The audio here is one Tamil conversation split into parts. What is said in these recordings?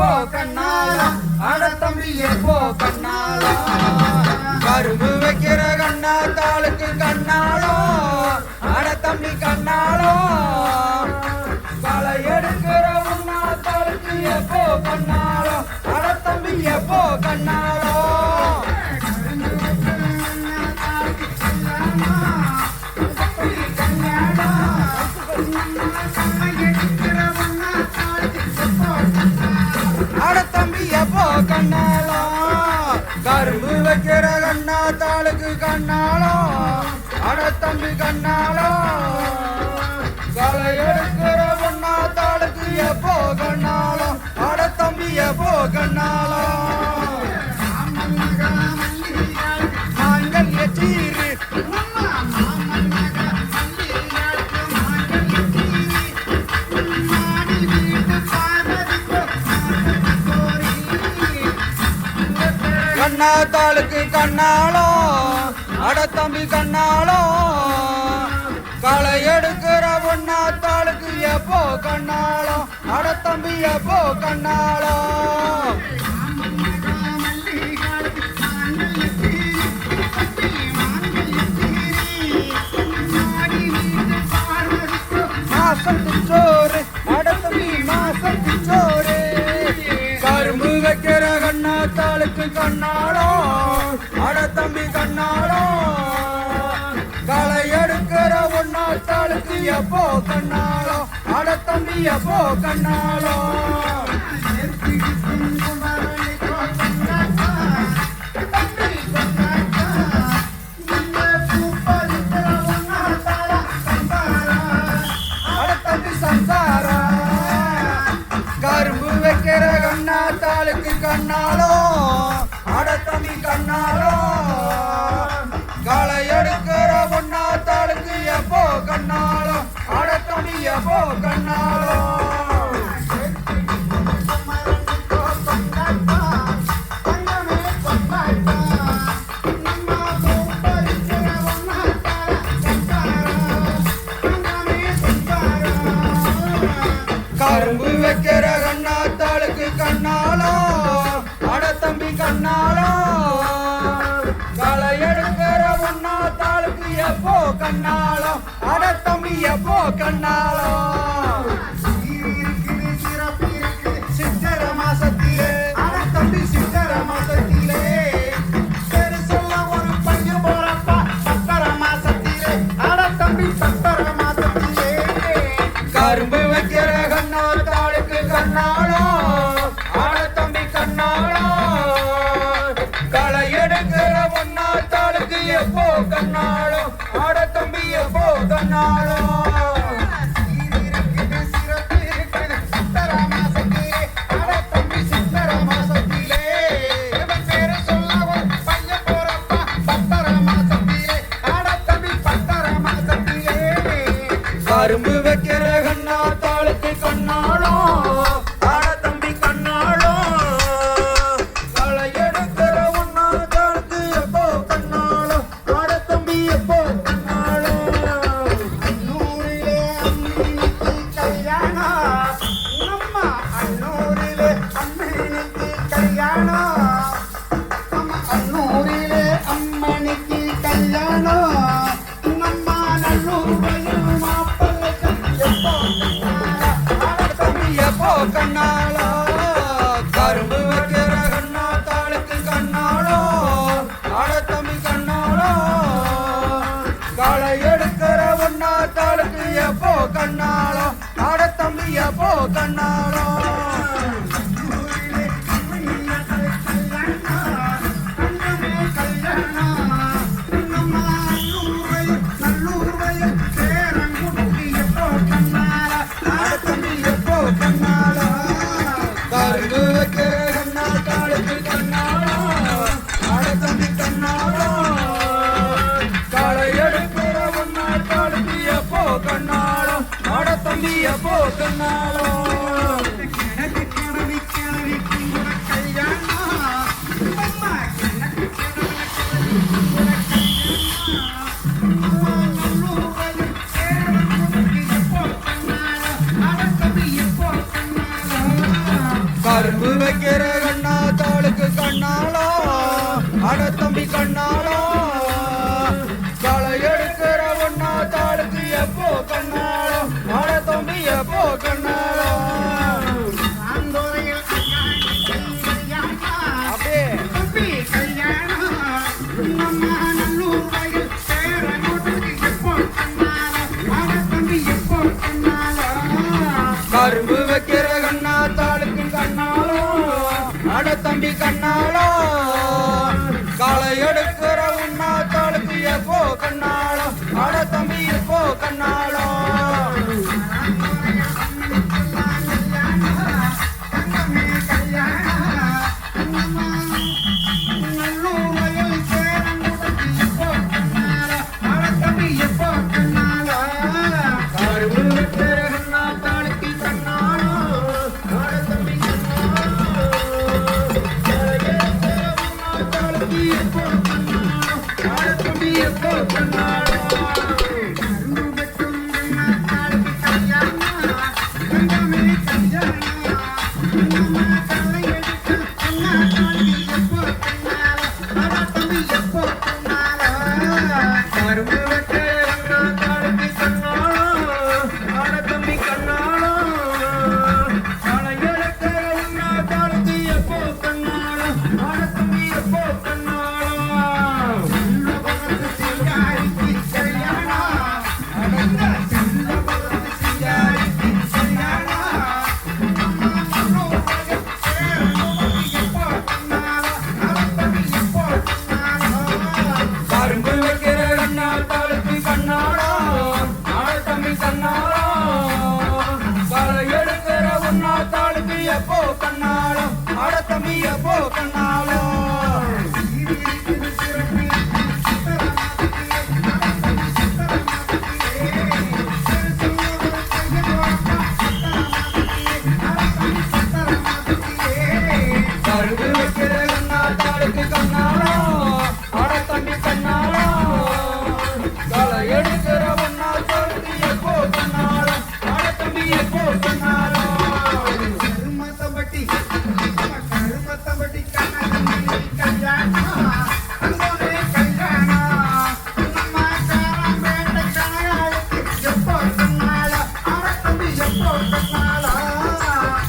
எப்போ கண்ணாலா. அட தம்பி எப்போ கண்ணாலா. கரும்பு வைக்கிற கண்ணா தாளுக்கு கண்ணாலோ. அட தம்பி கண்ணாலோ. களை எடுக்கிற உண்ணா தாளுக்கு எப்போ கண்ணாலோ. அட தம்பி எப்போ கண்ணா வச்சிர கண்ணா தாளுக்கு கண்ணாலோ அட தம்பி கண்ணாலோ களை எடுக்கிற பொண்ணா தாளுக்கு எப்போ கண்ணாலோ அட தம்பி எப்போ கண்ணாலோ மாங்கல் எச்சீரு கண்ணா தாளுக்கு கண்ணாலம் அட தம்பி கண்ணாலம் களை எடுக்கிற பொண்ணா தாளுக்கு எப்போ கண்ணாலோ அட தம்பி எப்போ கண்ணாலோ மாசத்து சோறு அட தம்பி சோறு. கரும்பு வைக்கிற கண்ணா போ கண்ணாளோ அட தம்பிய போ கண்ணாளோ தம்பி எப்போ கண்ணாலோ. கரும்பு வைக்கிற கண்ணா கண்ணாலோ. அட தம்பி கண்ணாலோ. களை எடுக்கிற ஒன்னா தாளுக்கு எப்போ கண்ணாலோ? அட தம்பி கண்ணாலோ. எப்போ காலை எடுக்கிற ஒன்னா தாளுக்கு எப்போ கண்ணாலோ ஆட தம்பி எப்போ கண்ணாலோ தம்பி எப்போ பண்ணா காலத்துடி எப்போ பண்ணா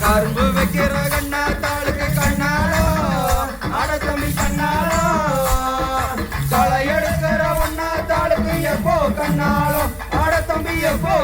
கரும்பு வைக்கிற கண்ணா காலுக்கு கண்ணாலோ அடத்தம்பி கண்ணாலோ களை எடுக்கிற ஒன்னா தாளுக்கு எப்போ கண்ணாலோ அடத்தம்பி எப்போ